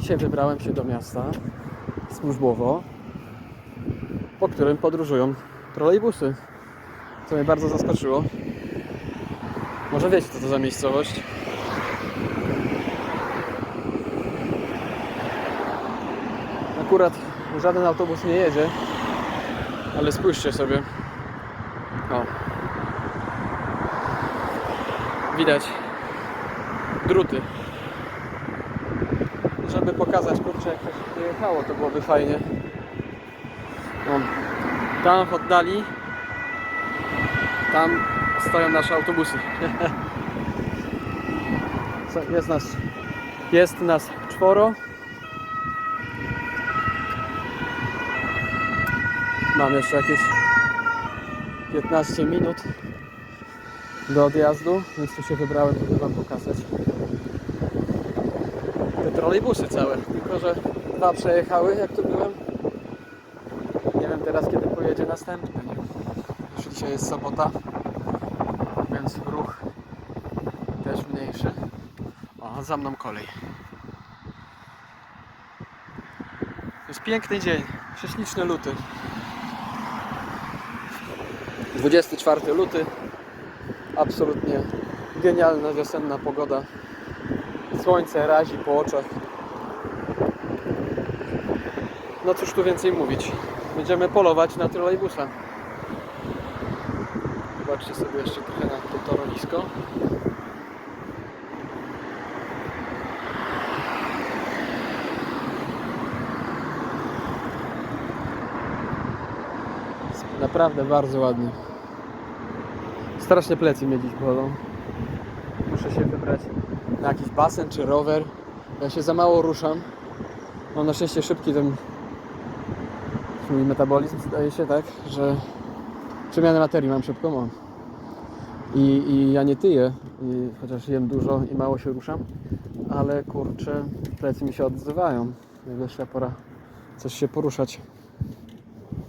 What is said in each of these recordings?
Dzisiaj wybrałem się do miasta służbowo, po którym podróżują trolejbusy. Co mnie bardzo zaskoczyło. Może wiecie, co to za miejscowość? Akurat żaden autobus nie jedzie, ale spójrzcie sobie. O. Widać druty. Żeby pokazać, kurczę, jak coś nie jechało, to byłoby fajnie. No, tam w oddali, tam stoją nasze autobusy. Jest nas, jest nas czworo. Mam jeszcze jakieś 15 minut do odjazdu, więc tu się wybrałem, żeby Wam pokazać trolejbusy całe. Tylko, że dwa przejechały, jak tu byłem. Nie wiem teraz, kiedy pojedzie następny. Już dzisiaj jest sobota, więc ruch też mniejszy. O, za mną kolej. Jest piękny dzień, prześliczny luty. 24 luty. Absolutnie genialna wiosenna pogoda. Słońce razi po oczach. No cóż tu więcej mówić. Będziemy polować na trolejbusa. Zobaczcie sobie jeszcze trochę na to torowisko. Jest Naprawdę bardzo ładnie. Strasznie plecy mnie dziś bolą. Muszę się wybrać na jakiś basen czy rower. Ja się za mało ruszam. Mam na szczęście szybki ten mój metabolizm, zdaje się tak, że przemianę materii mam szybką. O. I, I ja nie tyję, i, chociaż jem dużo i mało się ruszam, ale kurczę, plecy mi się odzywają. Najwyższa pora coś się poruszać.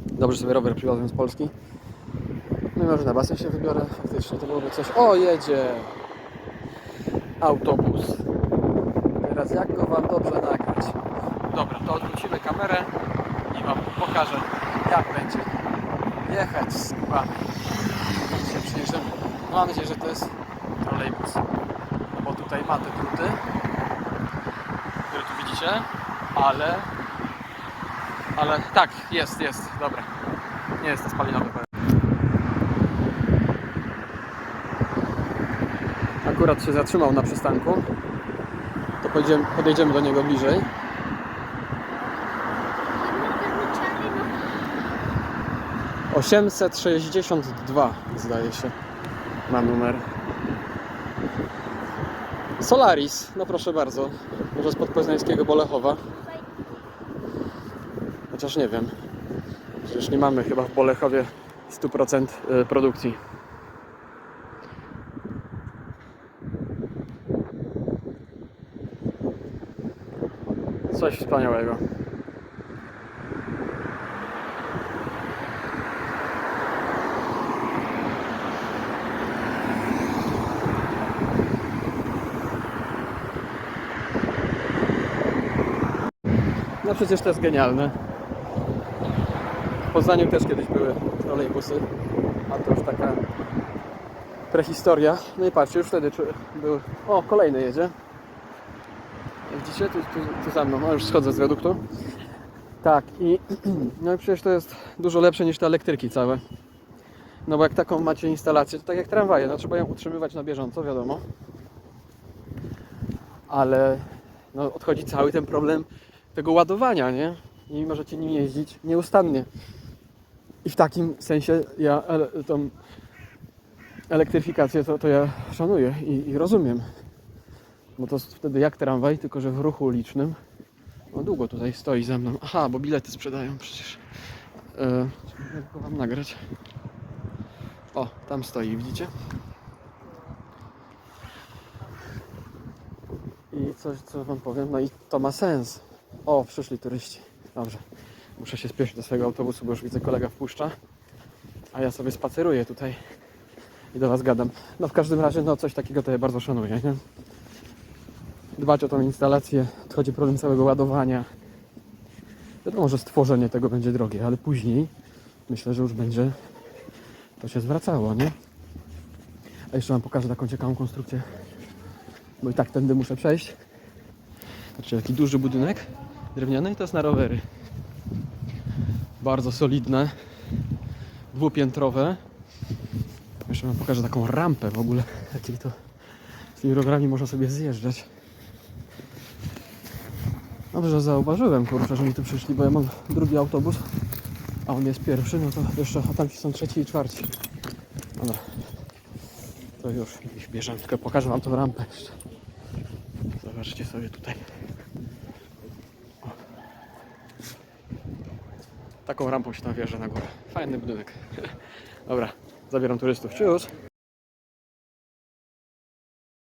Dobrze sobie rower przywiozłem z Polski. No i może na basen się wybiorę, faktycznie to byłoby coś. O, jedzie! Autobus. Teraz jak go Wam dobrze nagrać? Dobra, to odwrócimy kamerę i Wam pokażę, jak będzie jechać z kubami. Przyjeżdżamy. No, mam nadzieję, że to jest trolejbus. No bo tutaj ma te druty, które tu widzicie, ale... Ale tak, jest, jest, dobra. Nie jest to spalinowy. Akurat się zatrzymał na przystanku. To podejdziemy, podejdziemy do niego bliżej. Osiemset sześćdziesiąt dwa zdaje się ma numer. Solaris, no proszę bardzo. Może z podpoznańskiego Bolechowa. Chociaż nie wiem. Przecież nie mamy chyba w Bolechowie 100% y, produkcji. Coś wspaniałego. No przecież to jest genialne. W Poznaniu też kiedyś były trolejbusy, a to już taka prehistoria. No i patrzcie, już wtedy był... O, kolejny jedzie. Widzicie? Tu, tu, tu za mną. No już schodzę z wiaduktu. Tak i no i przecież to jest dużo lepsze niż te elektryki całe. No bo jak taką macie instalację, to tak jak tramwaje, no trzeba ją utrzymywać na bieżąco, wiadomo. Ale no, odchodzi cały ten problem tego ładowania, nie? I możecie nim jeździć nieustannie. I w takim sensie ja ele, tą elektryfikację to, to ja szanuję i, i rozumiem. Bo to jest wtedy jak tramwaj, tylko że w ruchu ulicznym. No długo tutaj stoi za mną. Aha, bo bilety sprzedają przecież. E, jak go wam nagrać? O, tam stoi, widzicie? I coś, co wam powiem, no i to ma sens. O, przyszli turyści. Dobrze. Muszę się spieszyć do swojego autobusu, bo już widzę kolega wpuszcza. A ja sobie spaceruję tutaj i do was gadam. No w każdym razie, no coś takiego to ja bardzo szanuję, nie? Dbać o tą instalację. Odchodzi problem całego ładowania. Wiadomo, że stworzenie tego będzie drogie, ale później myślę, że już będzie to się zwracało, nie? A jeszcze Wam pokażę taką ciekawą konstrukcję, bo i tak tędy muszę przejść. Patrzcie, jaki duży budynek drewniany i to jest na rowery. Bardzo solidne, dwupiętrowe. Jeszcze Wam pokażę taką rampę w ogóle, jakiej to z tymi rowerami można sobie zjeżdżać. Dobrze, zauważyłem, kurczę, że mi tu przyszli, bo ja mam drugi autobus, a on jest pierwszy, no to jeszcze, a tamci są trzeci i czwarci. Dobra. To już bierzemy, tylko pokażę wam tą rampę jeszcze. Zobaczcie sobie tutaj. O. Taką rampą się tam wjeżdża na górę. Fajny budynek. Dobra, zabieram turystów. Cześć.